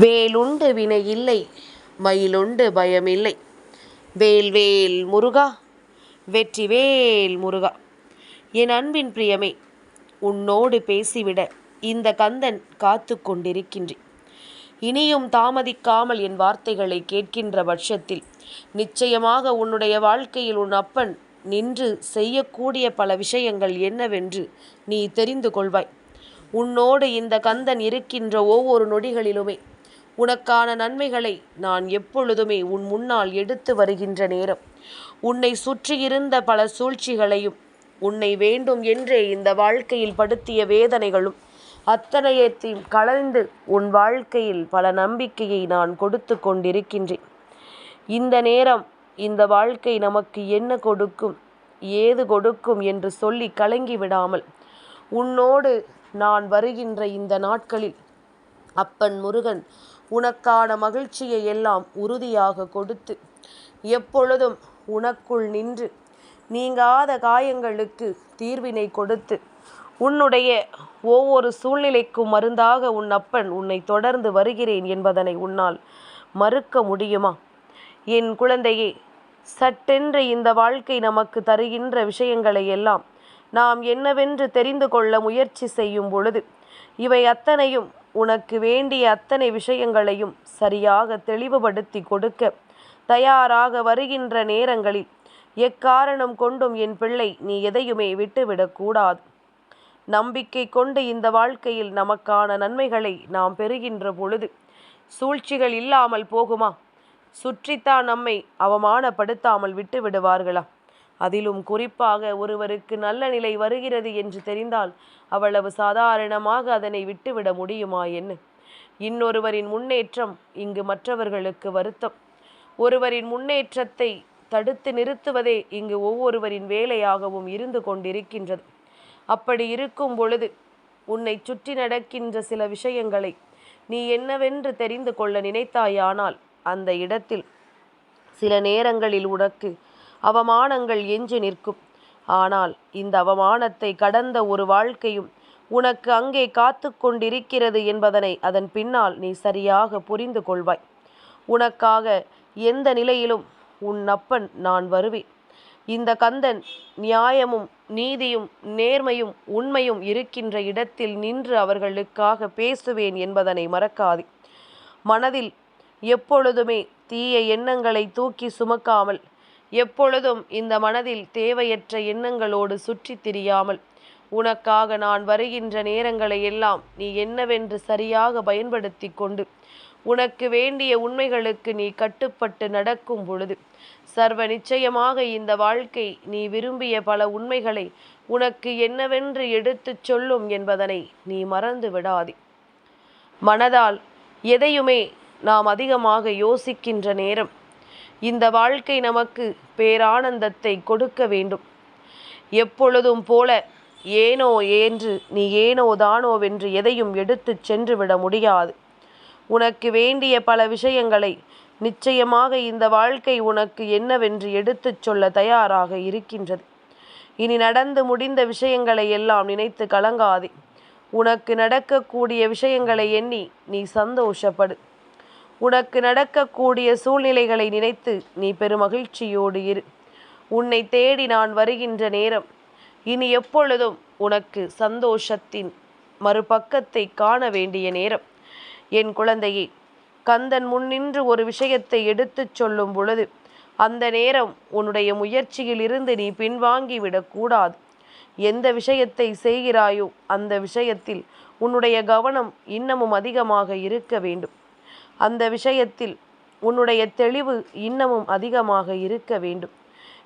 வேலுண்டு வினை இல்லை மயிலுண்டு பயமில்லை. வேல் வேல் முருகா வெற்றிவேல் முருகா. என் அன்பின் பிரியமே உன்னோடு பேசிவிட இந்த கந்தன் காத்து கொண்டிருக்கின்றேன் இனியும் தாமதிக்காமல் என் வார்த்தைகளை கேட்கின்ற பட்சத்தில் நிச்சயமாக உன்னுடைய வாழ்க்கையில் உன் அப்பன் நின்று செய்யக்கூடிய பல விஷயங்கள் என்னவென்று நீ தெரிந்து கொள்வாய். உன்னோடு இந்த கந்தன் இருக்கின்ற ஒவ்வொரு நொடிகளிலுமே உனக்கான நன்மைகளை நான் எப்பொழுதுமே உன் முன்னால் எடுத்து வருகின்ற நேரம். உன்னை சுற்றியிருந்த பல சூழ்ச்சிகளையும் உன்னை வேண்டும் என்றே இந்த வாழ்க்கையில் படுத்திய வேதனைகளும் அத்தனையத்தையும் கலந்து உன் வாழ்க்கையில் பல நம்பிக்கையை நான் கொடுத்து கொண்டிருக்கின்றேன். இந்த நேரம் இந்த வாழ்க்கை நமக்கு என்ன கொடுக்கும் ஏது கொடுக்கும் என்று சொல்லி கலங்கி விடாமல் உன்னோடு நான் வருகின்ற இந்த நாட்களில் அப்பன் முருகன் உனக்கான மகிழ்ச்சியை எல்லாம் உறுதியாக கொடுத்து எப்பொழுதும் உனக்குள் நின்று நீங்காத காயங்களுக்கு தீர்வினை கொடுத்து உன்னுடைய ஒவ்வொரு சூழ்நிலைக்கும் மருந்தாக உன் அப்பன் உன்னை தொடர்ந்து வருகிறேன் என்பதனை உன்னால் மறுக்க முடியுமா? என் குழந்தையே சட்டென்று இந்த வாழ்க்கை நமக்கு தருகின்ற விஷயங்களை எல்லாம் நாம் என்னவென்று தெரிந்து கொள்ள முயற்சி செய்யும் பொழுது இவை அத்தனையும் உனக்கு வேண்டிய அத்தனை விஷயங்களையும் சரியாக தெளிவுபடுத்தி கொடுக்க. தயாராக வருகின்ற நேரங்களில் எக்காரணம் கொண்டும் என் பிள்ளை நீ எதையுமே விட்டுவிடக்கூடாது நம்பிக்கை கொண்டு இந்த வாழ்க்கையில் நமக்கான நன்மைகளை நாம் பெறுகின்ற பொழுது சூழ்ச்சிகள் இல்லாமல் போகுமா? சுற்றித்தான் நம்மை அவமானப்படுத்தாமல் விட்டு விடுவார்களா அதிலும் குறிப்பாக ஒருவருக்கு நல்ல நிலை வருகிறது என்று தெரிந்தால் அவ்வளவு சாதாரணமாக அதனை விட்டுவிட முடியுமா என்ன? இன்னொருவரின் முன்னேற்றம் இங்கு மற்றவர்களுக்கு வருத்தம். ஒருவரின் முன்னேற்றத்தை தடுத்து நிறுத்துவதே இங்கு ஒவ்வொருவரின் வேலையாகவும் இருந்து கொண்டிருக்கின்றது. அப்படி இருக்கும் பொழுது உன்னை சுற்றி நடக்கின்ற சில விஷயங்களை நீ என்னவென்று தெரிந்து கொள்ள நினைத்தாயானால் அந்த இடத்தில் சில நேரங்களில் உனக்கு அவமானங்கள் எஞ்சி நிற்கும். ஆனால் இந்த அவமானத்தை கடந்த ஒரு வாழ்க்கையும் உனக்கு அங்கே காத்து கொண்டிருக்கிறது என்பதனை அதன் பின்னால் நீ சரியாக புரிந்து கொள்வாய். உனக்காக எந்த நிலையிலும் உன் அப்பன் நான் வருவேன். இந்த கந்தன் நியாயமும் நீதியும் நேர்மையும் உண்மையும் இருக்கின்ற இடத்தில் நின்று அவர்களுக்காக பேசுவேன் என்பதனை மறக்காதே. மனதில் எப்பொழுதுமே தீய எண்ணங்களை தூக்கி சுமக்காமல் எப்பொழுதும் இந்த மனதில் தேவையற்ற எண்ணங்களோடு சுற்றித் திரியாமல் உனக்காக நான் வருகின்ற நேரங்களை எல்லாம் நீ என்னவென்று சரியாக பயன்படுத்தி கொண்டு உனக்கு வேண்டிய உண்மைகளுக்கு நீ கட்டுப்பட்டு நடக்கும் பொழுது சர்வ நிச்சயமாக இந்த வாழ்க்கை நீ விரும்பிய பல உண்மைகளை உனக்கு என்னவென்று எடுத்துச் சொல்லும் என்பதனை நீ மறந்து விடாதே. மனதால் எதையுமே நாம் அதிகமாக யோசிக்கின்ற நேரம் இந்த வாழ்க்கை நமக்கு பேரானந்தத்தை கொடுக்க வேண்டும். எப்பொழுதும் போல ஏனோ என்று நீ ஏனோ தானோவென்று எதையும் எடுத்து சென்று விட முடியாது. உனக்கு வேண்டிய பல விஷயங்களை நிச்சயமாக இந்த வாழ்க்கை உனக்கு என்னவென்று எடுத்துச் சொல்ல தயாராக இருக்கின்றது. இனி நடந்து முடிந்த விஷயங்களை எல்லாம் நினைத்து கலங்காதே. உனக்கு நடக்கக்கூடிய விஷயங்களை எண்ணி நீ சந்தோஷப்படு. உனக்கு நடக்கக்கூடிய சூழ்நிலைகளை நினைத்து நீ பெருமகிழ்ச்சியோடு இரு. உன்னை தேடி நான் வருகின்ற நேரம் இனி எப்பொழுதும் உனக்கு சந்தோஷத்தின் மறுபக்கத்தை காண வேண்டிய நேரம். என் குழந்தையே கந்தன் முன்னின்று ஒரு விஷயத்தை எடுத்துச் சொல்லும் பொழுது அந்த நேரம் உன்னுடைய முயற்சியில் இருந்து நீ பின்வாங்கி விடக்கூடாது எந்த விஷயத்தை செய்கிறாயோ அந்த விஷயத்தில் உன்னுடைய கவனம் இன்னமும் அதிகமாக இருக்க வேண்டும். அந்த விஷயத்தில் உன்னுடைய தெளிவு இன்னமும் அதிகமாக இருக்க வேண்டும்.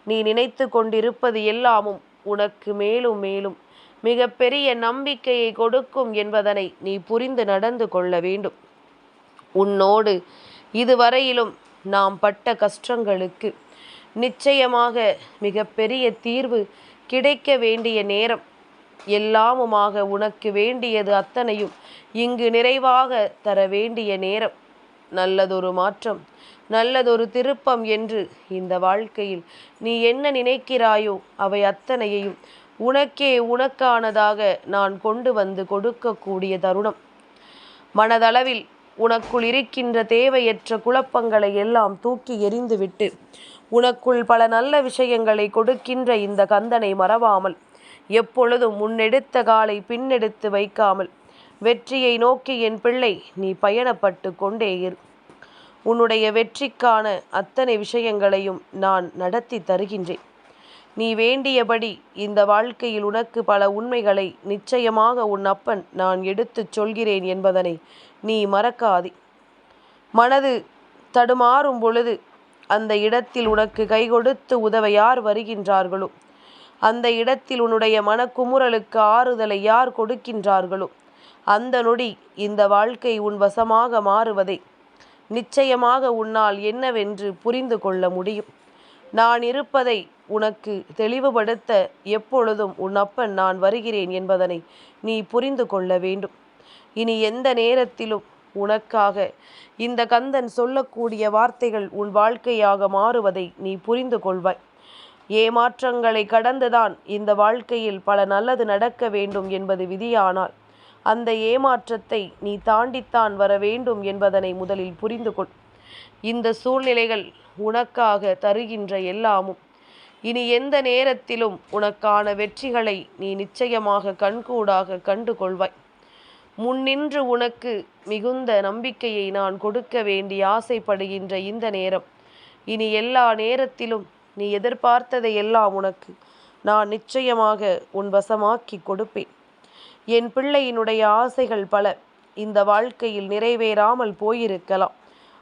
நீ நினைத்து கொண்டிருப்பது எல்லாமும் உனக்கு மேலும் மேலும் மிகப்பெரிய நம்பிக்கையை கொடுக்கும் என்பதனை நீ புரிந்து நடந்து கொள்ள வேண்டும். உன்னோடு இதுவரையிலும் நாம் பட்ட கஷ்டங்களுக்கு நிச்சயமாக மிகப்பெரிய தீர்வு கிடைக்க வேண்டிய நேரம். எல்லாமுமாக உனக்கு வேண்டியது அத்தனையும் இங்கு நிறைவாக தர வேண்டிய நேரம். நல்லதொரு மாற்றம் நல்லதொரு திருப்பம் என்று இந்த வாழ்க்கையில் நீ என்ன நினைக்கிறாயோ அவை அத்தனையையும் உனக்கே உனக்கானதாக நான் கொண்டு வந்து கொடுக்கக்கூடிய தருணம். மனதளவில் உனக்குள் இருக்கின்ற தேவையற்ற குழப்பங்களை எல்லாம் தூக்கி எறிந்துவிட்டு உனக்குள் பல நல்ல விஷயங்களை கொடுக்கின்ற இந்த கந்தனை மறவாமல் எப்பொழுதும் முன்னெடுத்த காலை பின்னெடுத்து வைக்காமல் வெற்றியை நோக்கி என் பிள்ளை நீ பயணப்பட்டு கொண்டே இரு. உன்னுடைய வெற்றிக்கான அத்தனை விஷயங்களையும் நான் நடத்தி தருகின்றேன். நீ வேண்டியபடி இந்த வாழ்க்கையில் உனக்கு பல உண்மைகளை நிச்சயமாக உன் அப்பன் நான் எடுத்துச் சொல்கிறேன் என்பதனை நீ மறக்காதே. மனது தடுமாறும் பொழுது அந்த இடத்தில் உனக்கு கை கொடுத்து உதவ யார் வருகின்றார்களோ அந்த இடத்தில் உன்னுடைய மனக்குமுறலுக்கு ஆறுதலை யார் கொடுக்கின்றார்களோ அந்த நொடி இந்த வாழ்க்கை உன் வசமாக மாறுவதை. நிச்சயமாக உன்னால் என்னவென்று புரிந்து கொள்ள முடியும். நான் இருப்பதை உனக்கு தெளிவுபடுத்த எப்பொழுதும் உன் அப்பன் நான் வருகிறேன் என்பதனை நீ புரிந்து கொள்ள வேண்டும். இனி எந்த நேரத்திலும் உனக்காக இந்த கந்தன் சொல்லக்கூடிய வார்த்தைகள் உன் வாழ்க்கையாக மாறுவதை நீ புரிந்து கொள்வாய். ஏமாற்றங்களை கடந்துதான் இந்த வாழ்க்கையில் பல நல்லது நடக்க வேண்டும் என்பது விதியானால். அந்த ஏமாற்றத்தை நீ தாண்டித்தான் வர வேண்டும் என்பதனை முதலில் புரிந்து கொள். இந்த சூழ்நிலைகள் உனக்காக தருகின்ற எல்லாமும். இனி எந்த நேரத்திலும் உனக்கான வெற்றிகளை நீ நிச்சயமாக கண்கூடாக கண்டு கொள்வாய். முன்னின்று உனக்கு மிகுந்த நம்பிக்கையை நான் கொடுக்க வேண்டி ஆசைப்படுகின்ற இந்த நேரம். இனி எல்லா நேரத்திலும் நீ எதிர்பார்த்ததை எல்லாம் உனக்கு நான் நிச்சயமாக உன் வசமாக்கி கொடுப்பேன். என் பிள்ளையினுடைய ஆசைகள் பல. இந்த வாழ்க்கையில் நிறைவேறாமல் போயிருக்கலாம்.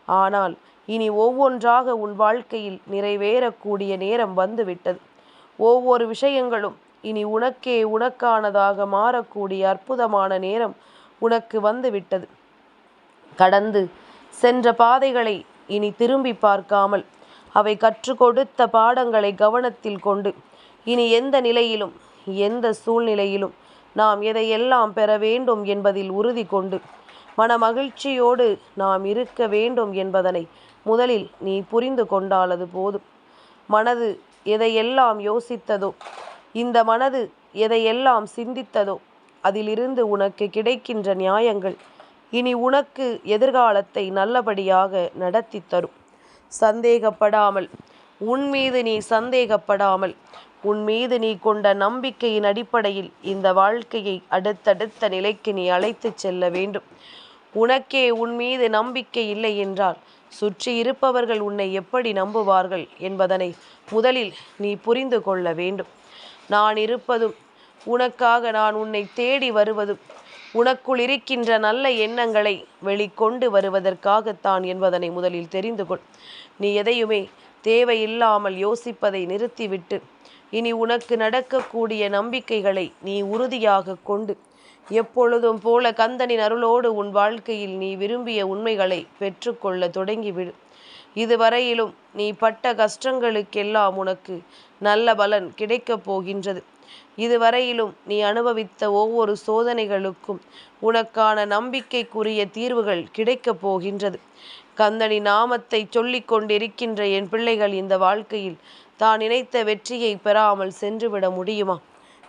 ஆனால் இனி ஒவ்வொன்றாக உன் வாழ்க்கையில் நிறைவேறக்கூடிய நேரம் வந்துவிட்டது. ஒவ்வொரு விஷயங்களும் இனி உனக்கே உனக்கானதாக மாறக்கூடிய அற்புதமான நேரம் உனக்கு வந்துவிட்டது. கடந்து சென்ற பாதைகளை இனி திரும்பி பார்க்காமல் அவை கற்றுக் கொடுத்த பாடங்களை கவனத்தில் கொண்டு இனி எந்த நிலையிலும் எந்த சூழ்நிலையிலும் நாம் எதையெல்லாம் பெற வேண்டும் என்பதில் உறுதி கொண்டு மன மகிழ்ச்சியோடு நாம் இருக்க வேண்டும் என்பதனை முதலில் நீ புரிந்து கொண்டாலது போதும். மனது எதையெல்லாம் யோசித்ததோ இந்த மனது எதையெல்லாம் சிந்தித்ததோ அதிலிருந்து உனக்கு கிடைக்கின்ற நியாயங்கள் இனி உனக்கு எதிர்காலத்தை நல்லபடியாக நடத்தி தரும். சந்தேகப்படாமல் உன் மீது நீ சந்தேகப்படாமல் உன் மீது நீ கொண்ட நம்பிக்கையின் அடிப்படையில் இந்த வாழ்க்கையை அடுத்தடுத்த நிலைக்கு நீ அழைத்துச் செல்ல வேண்டும். உனக்கே உன் மீது நம்பிக்கை இல்லை என்றால் சுற்றி இருப்பவர்கள் உன்னை எப்படி நம்புவார்கள் என்பதனை முதலில் நீ புரிந்து கொள்ள வேண்டும். நான் இருப்பதும் உனக்காக நான் உன்னை தேடி வருவதும் உனக்குள் இருக்கின்ற நல்ல எண்ணங்களை வெளிக்கொண்டு வருவதற்காகத்தான் என்பதனை முதலில் தெரிந்து கொள். நீ எதையுமே தேவையில்லாமல் யோசிப்பதை நிறுத்திவிட்டு இனி உனக்கு நடக்கக்கூடிய நம்பிக்கைகளை நீ உறுதியாக கொண்டு. எப்பொழுதும் போல கந்தனின் அருளோடு உன் வாழ்க்கையில் நீ விரும்பிய உண்மைகளை பெற்றுக்கொள்ள தொடங்கிவிடு. இதுவரையிலும் நீ பட்ட கஷ்டங்களுக்கெல்லாம் உனக்கு நல்ல பலன் கிடைக்கப் போகின்றது. இதுவரையிலும் நீ அனுபவித்த ஒவ்வொரு சோதனைகளுக்கும் உனக்கான நம்பிக்கைக்குரிய தீர்வுகள் கிடைக்கப் போகின்றது. கந்தனி நாமத்தை சொல்லிக் கொண்டிருக்கின்ற என் பிள்ளைகள் இந்த வாழ்க்கையில் தான் நினைத்த வெற்றியை பெறாமல் சென்றுவிட முடியுமா?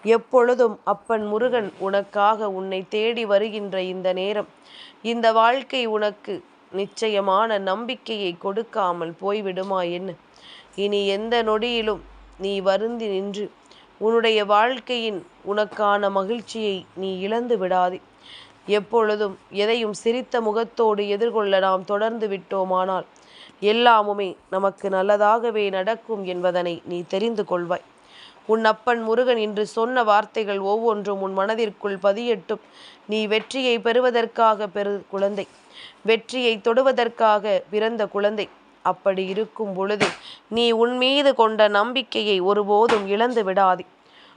எப்பொழுதும் அப்பன் முருகன் உனக்காக உன்னை தேடி வருகின்ற இந்த நேரம் இந்த வாழ்க்கை உனக்கு நிச்சயமான நம்பிக்கையை கொடுக்காமல் போய்விடுமா என்ன? இனி எந்த நொடியிலும் நீ வருந்தி நின்று உன்னுடைய வாழ்க்கையின் உனக்கான மகிழ்ச்சியை நீ இழந்து விடாதே எப்பொழுதும் எதையும் சிரித்த முகத்தோடு எதிர்கொள்ள நாம் தொடர்ந்து விட்டோமானால் எல்லாமுமே நமக்கு நல்லதாகவே நடக்கும் என்பதனை நீ தெரிந்து கொள்வாய். உன் அப்பன் முருகன் இன்று சொன்ன வார்த்தைகள் ஒவ்வொன்றும் உன் மனதிற்குள் பதியட்டும். நீ வெற்றியை பெறுவதற்காக பெரு குழந்தை. வெற்றியை தொடுவதற்காக பிறந்த குழந்தை. அப்படி இருக்கும் பொழுது நீ உன் மீது கொண்ட நம்பிக்கையை ஒருபோதும் இழந்து விடாதே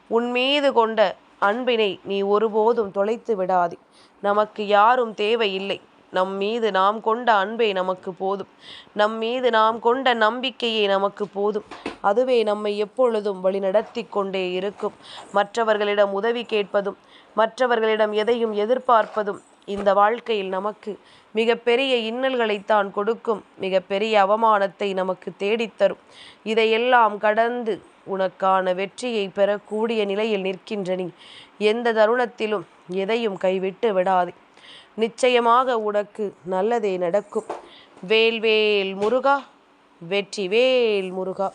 உன் மீது கொண்ட அன்பினை நீ ஒருபோதும் தொலைத்து விடாதே. நமக்கு யாரும் தேவையில்லை. நம் மீது நாம் கொண்ட அன்பே நமக்கு போதும். நம் மீது நாம் கொண்ட நம்பிக்கையே நமக்கு போதும். அதுவே நம்மை எப்பொழுதும் வழிநடத்தி கொண்டே இருக்கும். மற்றவர்களிடம் உதவி கேட்பதும் மற்றவர்களிடம் எதையும் எதிர்பார்ப்பதும் இந்த வாழ்க்கையில் நமக்கு மிகப்பெரிய இன்னல்களைத்தான் கொடுக்கும். மிகப்பெரிய அவமானத்தை நமக்கு தேடித்தரும் இதையெல்லாம் கடந்து உனக்கான வெற்றியை பெறக்கூடிய நிலையில் நிற்கின்ற நீ எந்த தருணத்திலும் எதையும் கைவிட்டு விடாதே. நிச்சயமாக உனக்கு நல்லதே நடக்கும். வேல்வேல் முருகா வெற்றி வேல் முருகா.